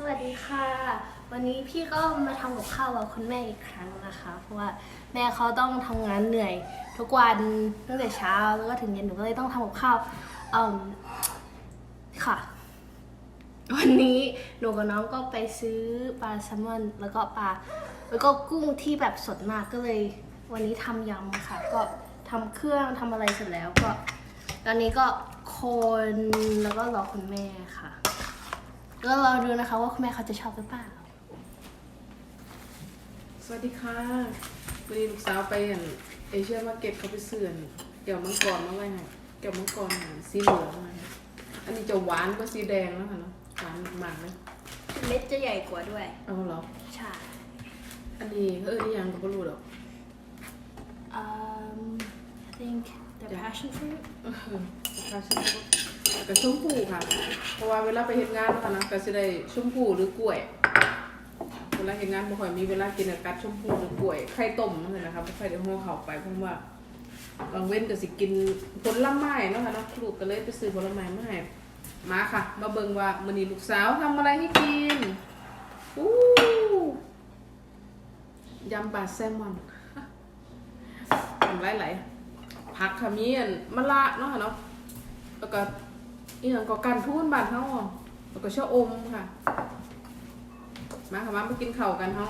สวัสดีค่ะ วันนี้พี่ก็มาทำกับข้าวกับคุณแม่อีกครั้งนะคะ เพราะว่าแม่เขาต้องทำงานเหนื่อย ทุกวันตั้งแต่เช้าแล้วก็ถึงเย็นหนูก็เลยต้องทำกับข้าวอืมค่ะ วันนี้หนูกับน้องก็ไปซื้อปลาแซลมอนแล้วก็ปลาแล้วก็กุ้งที่แบบสดมากก็เลย วันนี้ทำยำค่ะ ก็ทำเครื่องทำอะไรเสร็จแล้วก็ ตอนนี้ก็คนแล้วก็รอคุณแม่ค่ะ ก็รอดูนะคะว่าคุณแม่เขาจะชอบหรือเปล่า สวัสดีค่ะวันนี้ลูกสาวไปอย่างเอเชียมาร์เก็ตเขาไปเสื่อนแก้วมังกรมาไว้ให้แก้วมังกรสีเหลืองมาให้อันนี้จะหวานกว่าสีแดงแล้วค่ะเนาะหวานมากเลยเม็ดจะใหญ่กว่าด้วย เอาเหรอใช่อันนี้เออนี่ยังก็ไม่รู้หรอก um I think the passion fruit เออราคาชิ้นก็ กับชมพูค่ะ เพราะว่าเวลาไปเห็นงานนะคะนะก็จะได้ชมพูหรือกล้วย เวลาเห็นงานบ่ค่อยมีเวลากินกับกัดชมพูหรือกล้วยไข่ต้มนั่นแหละนะคะไม่ค่อยได้ห่อเขาไปเพราะว่าบางเว้นก็สิกินผลไม้เนาะค่ะเนาะลูกก็เลยไปซื้อผลไม้มาให้มาค่ะ มาเบิ่งว่ามื้อนี้ลูกสาวทำอะไรให้กินอู้ยำปลาแซลมอนทำไรไหลายๆผักค่ะมีอันมะละเนาะค่ะเนาะแล้วก็ อีหยังก็กันทูนบ้านเฮาแล้วก็ชะอมค่ะ มาค่ะมามากินข้าวกันเฮา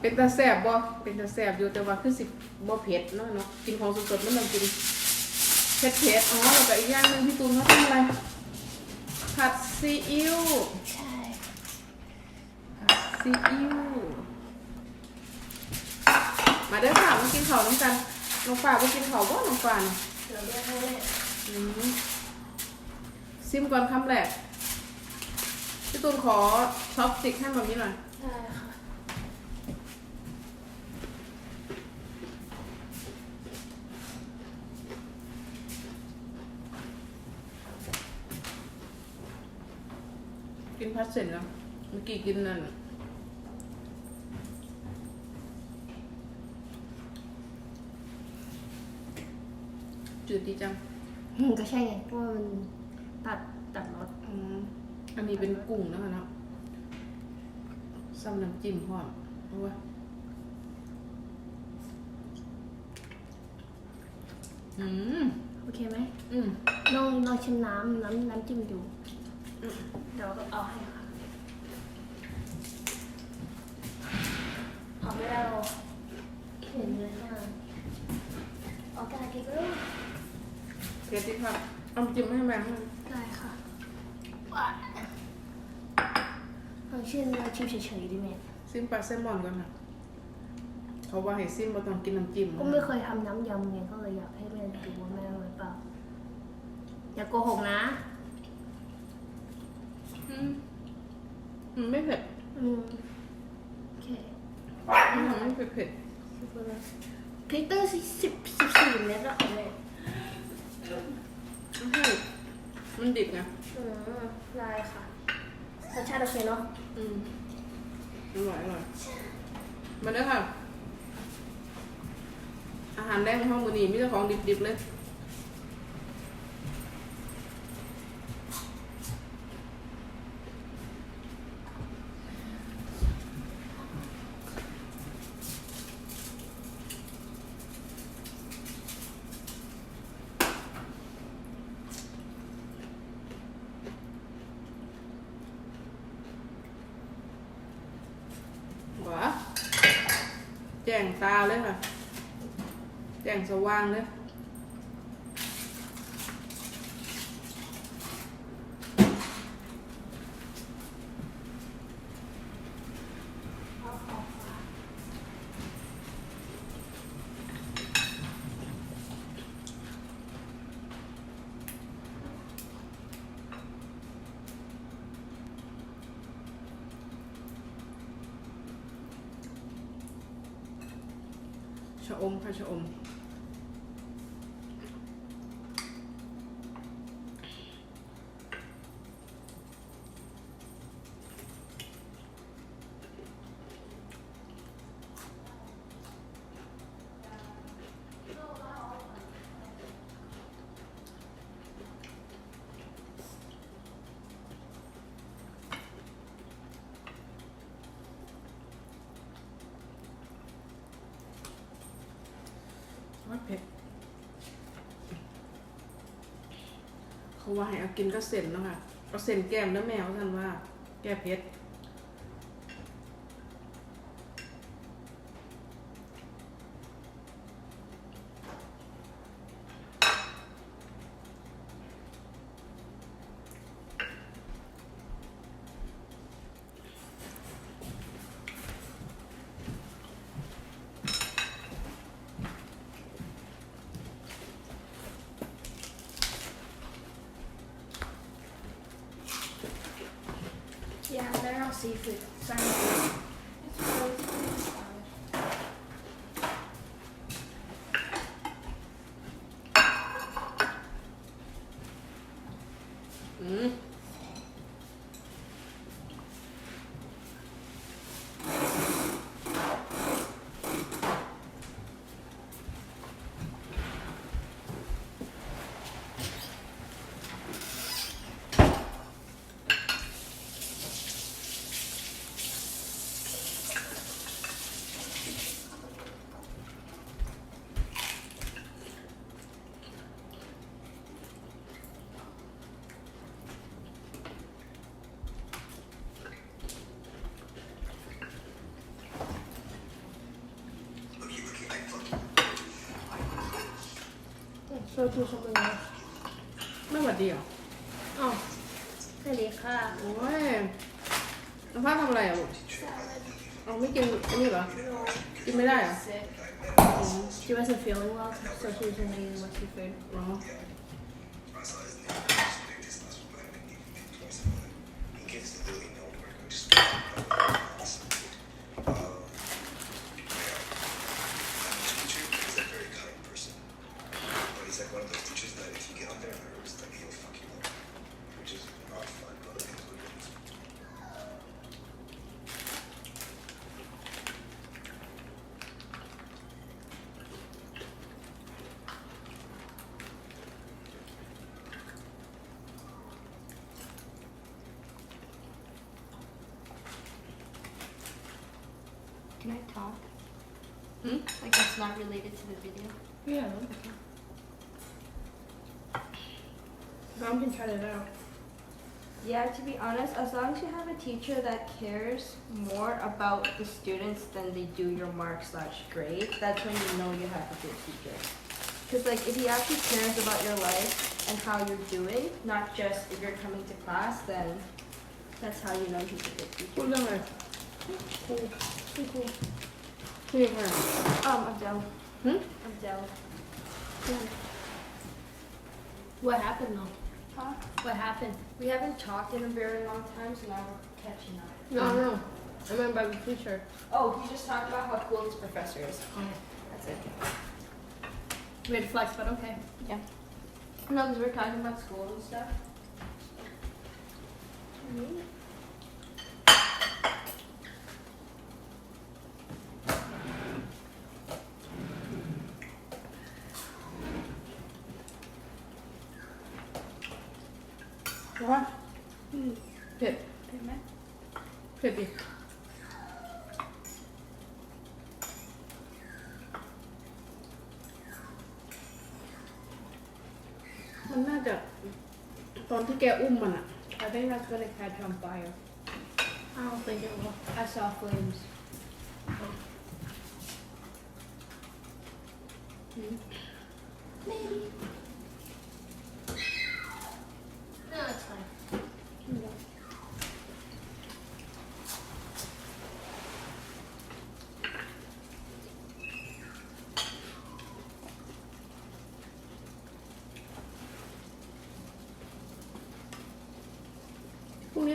เป็นตาแสบบ่เป็นตาแสบอยู่แต่ว่าคือสิบ่เผ็ดเนาะเนาะกินของสดๆมันต้องกินเผ็ดเผ็ดๆอ๋อแล้วก็อีกอย่างหนึงพี่ตูนเขาทำอะไรผัดซีอิ๊วใช่ผัดซีอิ๊วมาเด้อค่ะมากินข้าวน้ำกันน้องฝ่าไปกินข้าวบ่น้องฝ่าน่ะเราเรียกให้แม่ อืม ซิมก่อนคำแรกพี่ตูนขอช็อปสติกให้แบบนี้หน่อยได้ค่ะกินพัดเสร็จแล้วเมื่อกี้กินนั่นจืดดีจัง อืมก็ใช่ไงเพราะว่ามันตัดตัดรส อืมอั นนี้เป็นกุ้งนะคะเนาะซ้ำน้ำจิ้มพร้อมเอาวะอืม โอเคไหมอืม ลองลองชิมน้ำน้ำน้ำจิ้มดูเดี๋ยวเราเอาให้ค่ะเอาไม่ได้เราเห็นเลยค่ะโอเคกินก็ได้เผ็ดดีค่ะเอาน้ำจิ้มให้แม่ให้ ได้ค่ะว้าย ลองชิมลองชิมเฉยๆดิแม่ซิมปลาแซลมอนก่อนค่ะเขาว่าให้ซิมบ่ต้องกินน้ำจิ้มก็ไม่เคยทำน้ำยำไงก็เลยอยากให้แม่ดูว่าแม่อร่อยเปล่าอย่าโกหกนะ อืมอืมไม่เผ็ดอืมโอเคอืมไม่เผ็ดเผ็ดพริกตั้งสิบสิบสี่เม็ดแล้วค่ะแม่อืมมันดิบไงอืมได้ค่ะรสชาติโอเคเนาะ อืมอร่อยอร่อยมาเด้อค่ะ อาหารแรกในห้องมือนี้มีแต่ของดิบๆเลย หวา แจ้งตาเลยค่ะ แจ้งสว่างเลย ชะอมค่ะชะอม อ ผ็ดเขาว่าให้เอากินก็เส้นเนาะค่ะก็เส้นแก้มแล้วแมวท่านว่า แก้เผ็ด 七岁的三 So do something else. ไม่หวัดดีเหรอ Oh, สวัสดีค่ะโอ้ยน้องฟ้าทำอะไรอะลูกเอาไม่กินอันนี้เหรอ กินไม่ได้เหรอ Sick. อ๋อ She wasn't feeling well, so she was only eating what she food. อ๋อ of teachers that if you get on their nerves, then he'll fuck you up. Which is not fun, but it is what it is. 'Can I talk? Hmm? Like that's not related to the video. Yeah. Mom can cut it out. Yeah, to be honest, as long as you have a teacher that cares more about the students than they do your mark slash grade, that's when you know you have a good teacher. Because like if he actually cares about your life and how you're doing, not just if you're coming to class, then that's how you know he's a good teacher. Hold on. Cool. Cool. Cool. Um, Abdel. Hmm? Abdel. Yeah. What happened though? Huh? What happened? We haven't talked in a very long time, so now we're catching up. No, no. I meant by the teacher. Oh, he just talked about how cool his professor is. That's it. Weird flex, but okay. Yeah. No, because we're talking about school and stuff. เพราะว่าเผ็ดเผ็ดดิมันน่าจะตอนที่แกอุ้มมันอะ I think that's when it catch on fire. I don't think it will. I saw flames. No,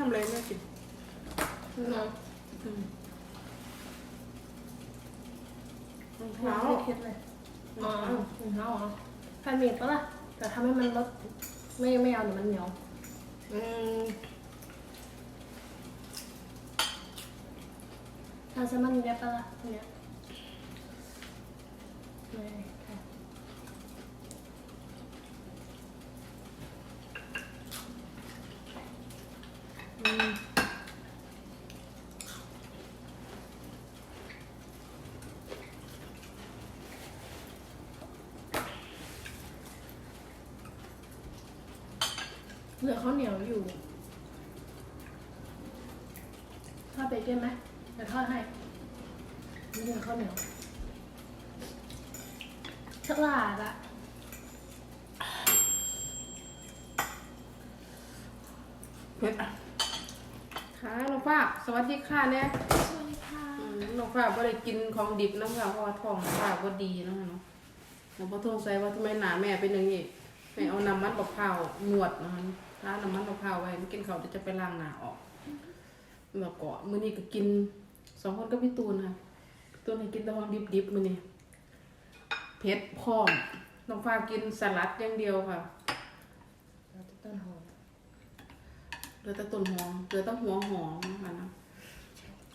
ทำอะไรแม่กิน No. อืมรองเราเท้าไม่คิดเลยอ๋อถุงเท้าเหรอแฟนมีดปะล่ะแต่ทำให้มันลดไม่ไม่เอาเดี๋ยวมันเหนียว อืมทำแซลมอนได้ปะล่ะอันเนี้ยไม่ เหลือข้าวเหนียวอยู่ทอดเบเกนไหมเดี๋ยวทอดให้นี่เหลือข้าวเหนียวฉลาดอะเผ็ดอะค่ะน้องฟ้าสวัสดีค่ะเนี่ยสวัสดีค่ะอืมน้องฟ้าบ่ได้กินของดิบนะคะเพราะว่าท้องฟ้าบ่ดีเนาะเนาะเราบ่ทงใส่ว่าทำไมหนาแม่เป็นอย่างนี้แม่เอาน้ำมันมะพร้าวหนวดนะคะ ทาน้ำมันมะพร้าวไว้กินข้าวเดี๋ยวจะไปล้างหน้าออกแล้วก็มื้อนี้ก็กินสองคนกับพี่ตูนค่ะพี่ตูนให้กินแต่ของดิบๆมื้อนี้เผ็ดพร้อมน้องฟ้ากินสลัดอย่างเดียวค่ะต้นหอมเหลือแต่ต้นหอมเหลือแต่หัวหอมนะคะนะ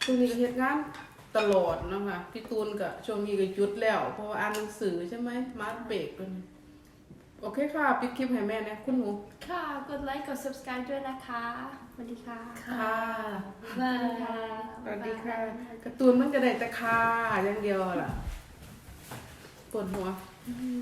ช่วงนี้ก็เฮ็ดงานตลอดเนาะคะพี่ตูนก็ช่วงนี้ก็หยุดแล้ว เพราะว่าอ่านหนังสือใช่ไหมมาเบรกกัน โอเคค่ะ ปิดคลิปให้แม่นะคุณหนู ค่ะ กดไลค์ กด subscribe ด้วยนะคะ สวัสดีค่ะค่ะบายสวัสดีค่ะการ์ตูนมันก็ได้แต่ค่ะอย่างเดียวล่ะปวดหัวอืม